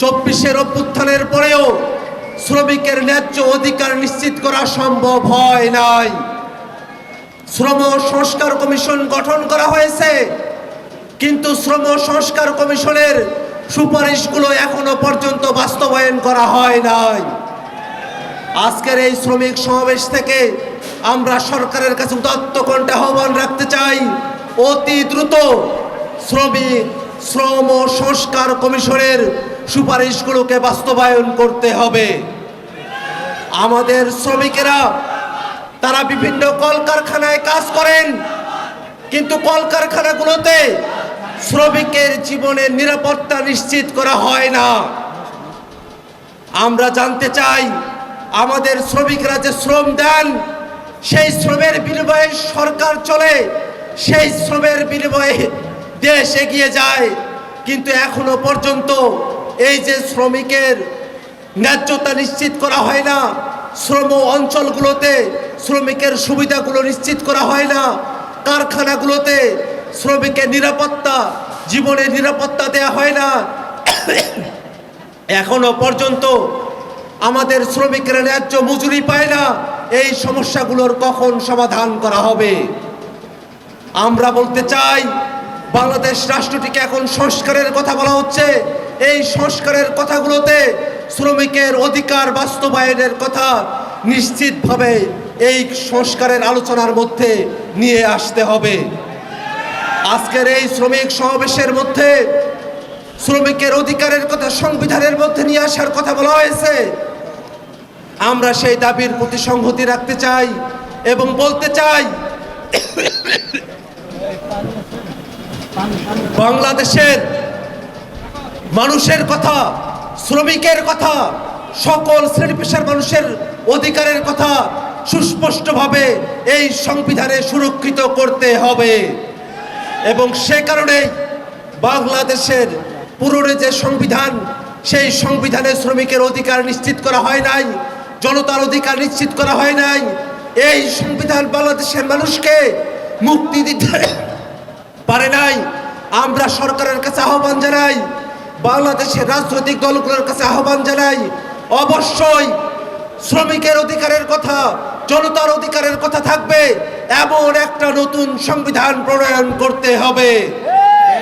চব্বিশের অভ্যুত্থানের পরেও শ্রমিকের ন্যায্য অধিকার নিশ্চিত করা সম্ভব হয় নাই। শ্রম সংস্কার কমিশন গঠন করা হয়েছে, কিন্তু শ্রম সংস্কার কমিশনের সুপারিশগুলো এখনও পর্যন্ত বাস্তবায়ন করা হয় নাই। আজকের এই শ্রমিক সমাবেশ থেকে আমরা সরকারের কাছে উদাত্ত কণ্ঠে আহ্বান রাখতে চাই, অতি দ্রুত শ্রমিক শ্রম সংস্কার কমিশনের সুপারিশগুলোকে বাস্তবায়ন করতে হবে। আমাদের শ্রমিকেরা, তারা বিভিন্ন কলকারখানায় কাজ করেন, কিন্তু কলকারখানাগুলোতে শ্রমিকের জীবনের নিরাপত্তা নিশ্চিত করা হয় না। আমরা জানতে চাই, আমাদের শ্রমিকরা যে শ্রম দেন, সেই শ্রমের বিনিময়ে সরকার চলে, সেই শ্রমের বিনিময়ে দেশ এগিয়ে যায়, কিন্তু এখনও পর্যন্ত এই যে শ্রমিকের ন্যায্যতা নিশ্চিত করা হয় না, শ্রম অঞ্চলগুলোতে শ্রমিকের সুবিধাগুলো নিশ্চিত করা হয় না, কারখানাগুলোতে শ্রমিকের নিরাপত্তা জীবনের নিরাপত্তা দেয়া হয় না। এখনও পর্যন্ত আমাদের শ্রমিকরা ন্যায্য মজুরি পায় না, এই সমস্যাগুলোর কখন সমাধান করা হবে? আমরা বলতে চাই, বাংলাদেশ রাষ্ট্রটিকে এখন সংস্কারের কথা বলা হচ্ছে। এই সংস্কারের কথাগুলোতে শ্রমিকের অধিকার বাস্তবায়নের কথা নিশ্চিতভাবে এই সংস্কারের আলোচনার মধ্যে নিয়ে আসতে হবে। আজকের এই শ্রমিক সমাবেশের মধ্যে শ্রমিকের অধিকারের কথা, সংবিধানের মধ্যে নিয়ে আসার কথা বলা হয়েছে। আমরা সেই দাবির প্রতি সংহতি রাখতে চাই এবং বলতে চাই, বাংলাদেশের মানুষের কথা, শ্রমিকের কথা, সকল শ্রেণি পেশার মানুষের অধিকারের কথা সুস্পষ্টভাবে এই সংবিধানে সুরক্ষিত করতে হবে। এবং সে কারণে বাংলাদেশের পুরনো যে সংবিধান, সেই সংবিধানে শ্রমিকের অধিকার নিশ্চিত করা হয় নাই, জনতার অধিকার নিশ্চিত করা হয় নাই। এই সংবিধান বাংলাদেশের মানুষকে মুক্তি দিতে পারে নাই। আমরা সরকারের কাছে আহ্বান জানাই বাংলাদেশের রাজনৈতিক দলগুলোর কাছে আহ্বান জানাই, অবশ্যই শ্রমিকের অধিকারের কথা, জনতার অধিকারের কথা থাকবে। এমন একটা নতুন সংবিধান প্রণয়ন করতে হবে।